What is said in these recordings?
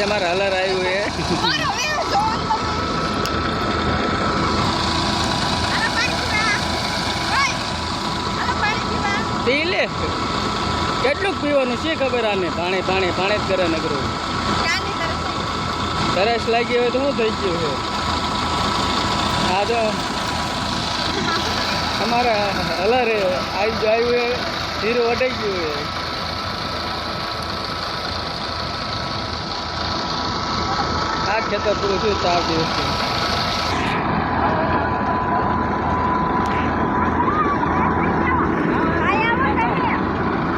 આજે અમારે હલર આવ્યું એ પી લે. કેટલું પીવાનું? છે ખબર આને? પાણી પાણી પાણી જ કરે નગરું તરસ લાગી હોય તો શું થઈ ગયું છે. આ તો અમારા હલર આવી આવ્યું એ ધીરું અડાઈ ગયું છે. આ ખેતર પૂરું થયું ચાર દિવસથી Thank આવો તમે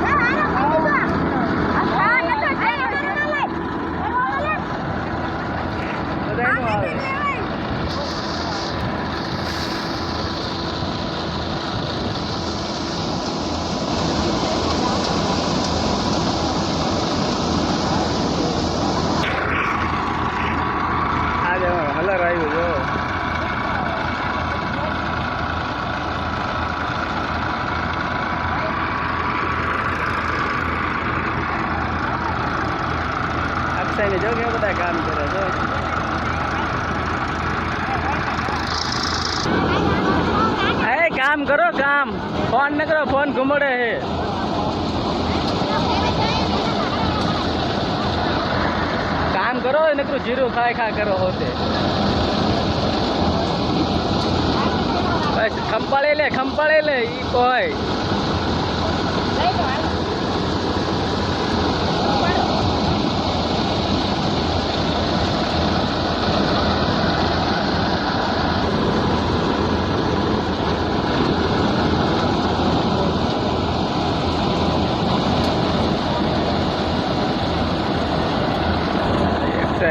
હા હાલો પીવા આ ખા નતો જઈ નતો લઈ બધાયનું આવે આજે હલર આવ્યું જો અક્ષયને જો કે બધા કામ કરે જો એ કામ કરો, કામ. ફોન ન કરો, ફોન ઘુમડે હે. કામ કરો, નકરું જીરું ખાય ખા કરો હોતે. ખંપાળે લે ખંપાળે લે, ઈ કોઈ.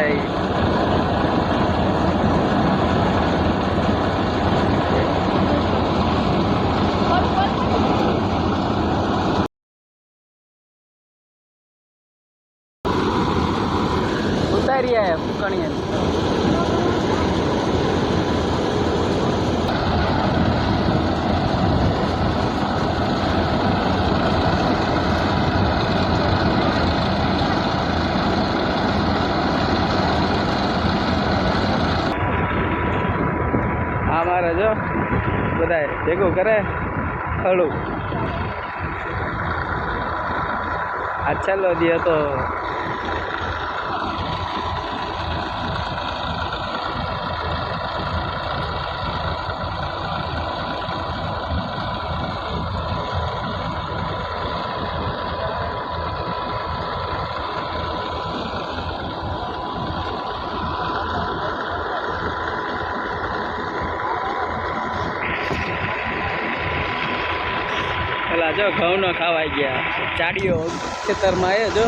Bye. આ જો બધા ભેગું કરે. ખડું આ છેલ્લો દી હતો. જો ઘઉં નો ખાવાઈ ગયા. ચાડીઓ ખેતરમાં એ જો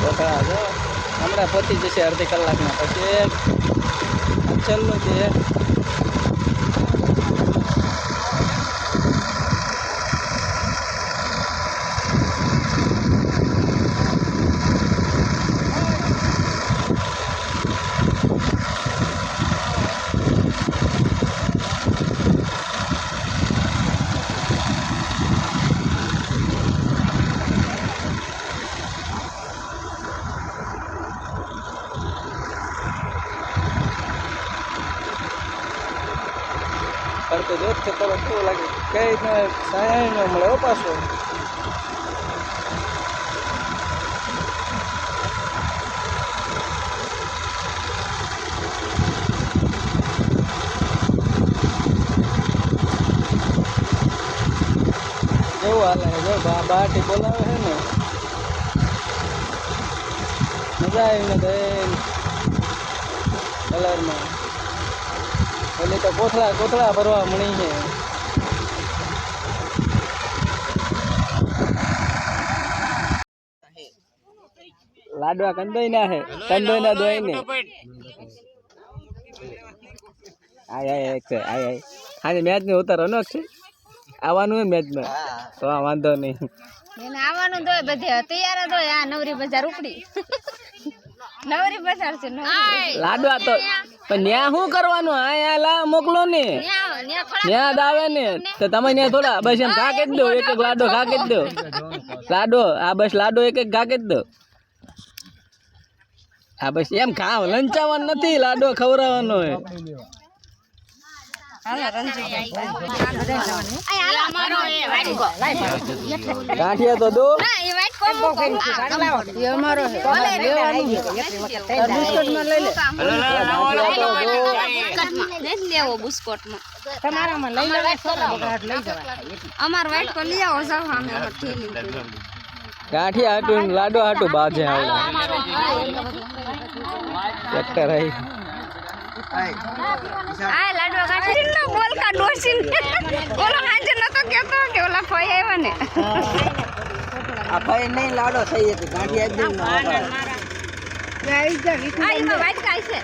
કોથળા જો હમણાં પતી જશે અડધી કલાકમાં. પછી છેલ્લું છે પડતો જોત છે તરત કેવું લાગે? કઈ સાય ન મળે પાછો. કેવું હાલે? જો, બા, બાટી બોલાવે છે ને. મજા આવી ને કલરમાં. ઓલી તો કોથળા કોથળા ભરવા મળી છે. લાડવા કંદોઈ ના હે કંદોઈ ના દોઈ ને આય આય એક છે આય આય. આજે મેચ ને ઉતારો નો છે. આવવાનું હોય મેચમાં. તો આ વાંધો નહીં. એને આવવાનું તો બધે. તૈયાર જ હોય આ નવરી બજાર ઉપડી. નવરી બજાર છે લાડવા તો પણ ન્યા શું કરવાનું? આયા લા મોકલો ને. ન્યા આવે ને. તો તમે ન્યા થોડા બસ એમ ઘા કરી દો, એક એક લાડો ઘા કરી દો. લાડો, આ બસ લાડો એક એક ઘા કરી દો. આ બસ એમ ખાવ, લંચાવાનું નથી, લાડો ખવડાવવાનો હોય. ગાંઠિયા લાડો હાટું બાજે આવે ટ્રેક્ટર આવી આ લાડવા કાઢી નો બોલ કા ડોસીન ઓલો હાજર નતો કેતો કે ઓલા ભાઈ આવ્યા ને. આ ભાઈ નહીં લાડો થઈ હતી ગાંઠિયા એકદમ આ એમાં વાટકા છે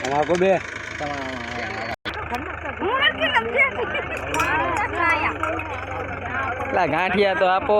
તમારો બે? હું નથી લમતી પેલા ગાંઠિયા તો આપો.